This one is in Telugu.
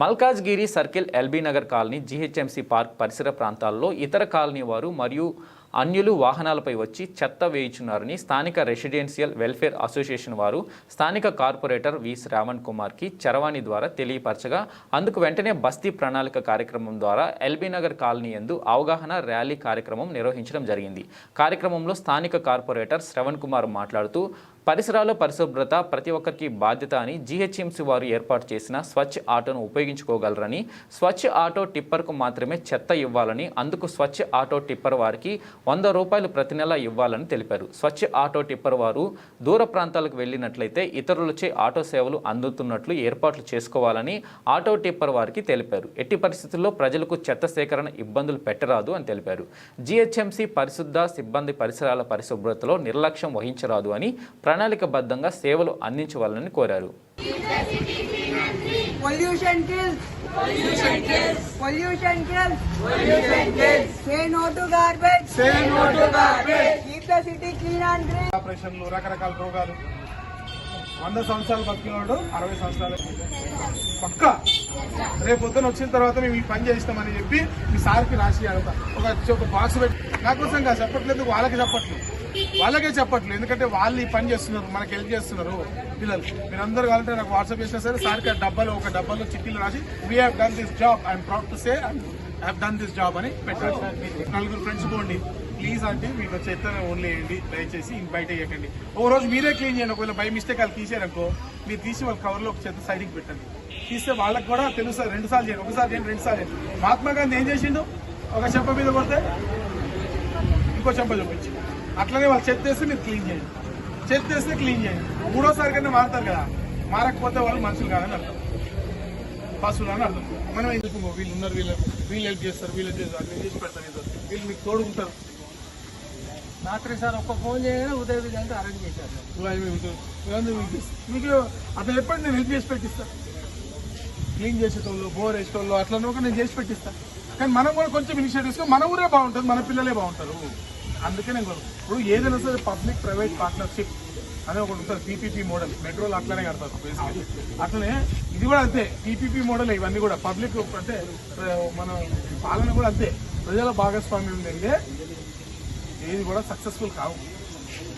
Malkajgiri circle LB Nagar colony GHMC park పరిసర ప్రాంతాల్లో ఇతర కాలనీ వారు మరియు అన్యులు వాహనాలపై వచ్చి చెత్త వేయించున్నారని స్థానిక రెసిడెన్షియల్ వెల్ఫేర్ అసోసియేషన్ వారు స్థానిక కార్పొరేటర్ వి శ్రావణ్ కుమార్కి చరవాణి ద్వారా తెలియపరచగా అందుకు వెంటనే బస్తీ ప్రణాళిక కార్యక్రమం ద్వారా ఎల్బీ నగర్ కాలనీ యందు అవగాహన ర్యాలీ కార్యక్రమం నిర్వహించడం జరిగింది. కార్యక్రమంలో స్థానిక కార్పొరేటర్ శ్రవణ్ కుమార్ మాట్లాడుతూ పరిసరాల పరిశుభ్రత ప్రతి ఒక్కరికి బాధ్యత అని జీహెచ్ఎంసీ వారు ఏర్పాటు చేసిన స్వచ్ఛ ఆటోను ఉపయోగించుకోగలరని స్వచ్ఛ ఆటో టిప్పర్కు మాత్రమే చెత్త ఇవ్వాలని అందుకు స్వచ్ఛ ఆటో టిప్పర్ వారికి వంద రూపాయలు ప్రతి నెల ఇవ్వాలని తెలిపారు. స్వచ్ఛ ఆటో టిప్పర్ వారు దూర ప్రాంతాలకు వెళ్ళినట్లయితే ఇతరులచే ఆటో సేవలు అందుతున్నట్లు ఏర్పాట్లు చేసుకోవాలని ఆటో టిప్పర్ వారికి తెలిపారు. ఎట్టి పరిస్థితుల్లో ప్రజలకు చెత్త సేకరణ ఇబ్బందులు పెట్టరాదు అని తెలిపారు. జీహెచ్ఎంసీ పరిశుద్ధ సిబ్బంది పరిసరాల పరిశుభ్రతలో నిర్లక్ష్యం వహించరాదు అని ప్రణాళికబద్ధంగా సేవలు అందించవాలని కోరారు. Green. ఆపరేషన్లు రకరకాల రోగాలు. వంద సంవత్సరాలు బతికినోడు అరవై సంవత్సరాలు. పక్క. రేపు పొద్దున వచ్చిన తర్వాత మేము ఈ పని చేస్తామని చెప్పి మీ సార్కి రాసి అడుగుతా. ఒక ఒక బాక్స్ పెట్టి. నా కోసం కాదు చెప్పట్లేదు వాళ్ళకి చెప్పట్లేదు. వాళ్ళకే చెప్పట్లేదు. ఎందుకంటే వాళ్ళు ఈ పని చేస్తున్నారు మనకి హెల్ప్ చేస్తున్నారు పిల్లలు. మీరందరూ కావాలంటే నాకు వాట్సాప్ చేసినా సరే సార్కి ఆ డబ్బాలో ఒక డబ్బాలో చిట్టీలు రాసి we have done this job I'm proud to say have done this job అని పెట్టారు నలుగురు ఫ్రెండ్స్ పోండి. ప్లీజ్ అంటే మీకు చెత్త ఓన్లీ వేయండి దయచేసి ఇంక బయట వేయకండి ఒక రోజు మీరే క్లీన్ చేయండి. ఒకవేళ బై మిస్టేక్ వాళ్ళు తీసారనుకో మీరు తీసి వాళ్ళ కవర్లో ఒక చెత్త సైడ్కి పెట్టండి. తీస్తే వాళ్ళకి కూడా తెలుస్తుంది రెండు సార్లు చేయండి ఒకసారి చేయండి రెండు సార్లు చేయండి. మహాత్మా గాంధీ ఏం చేసిండు? ఒక చెంప మీద కొడితే ఇంకో చెంప చూపించి అట్లనే వాళ్ళు చెత్త వేస్తే మీరు క్లీన్ చేయండి. చెత్త వేస్తే క్లీన్ చేయండి. మూడోసారి కన్నా మారుతారు కదా. మారకపోతే వాళ్ళు మనుషులు కాదని అర్థం. పశువులు అని అర్థం. మనం ఏం చెప్పుకో వీళ్ళు ఉన్నారు వీళ్ళు వీళ్ళు హెల్ప్ చేస్తారు వీళ్ళు చేస్తారు నేను చేసి పెడతాను. వీళ్ళు మీకు తోడుకుంటారు. రాత్రి సార్ ఒక్క ఫోన్ చేయగానే ఉదయ విధానికి అరేంజ్ చేశారు. మీకు అట్లా చెప్పండి నేను హెల్ప్ చేసి పెట్టిస్తా. క్లీన్ చేసేటోళ్ళు బోర్ వేసేటోళ్ళు అట్లా నేను చేసి పెట్టిస్తా. కానీ మనం కూడా కొంచెం ఇనిషియేటివ్ తీసుకొని మన ఊరే బాగుంటుంది మన పిల్లలే బాగుంటారు. అందుకే నేను ఇప్పుడు ఏదైనా సరే పబ్లిక్ ప్రైవేట్ పార్ట్నర్షిప్ అనే ఒకటి ఉంటుంది పీపీపీ మోడల్. మెట్రోలు అట్లనే కడతారు basically. అట్లనే ఇది కూడా అంతే పీపీపీ మోడల్ ఇవన్నీ కూడా. పబ్లిక్ అంటే మన పాలన కూడా అంతే. ప్రజల భాగస్వామ్యం జరిగే ఏది కూడా సక్సెస్ఫుల్ కావు.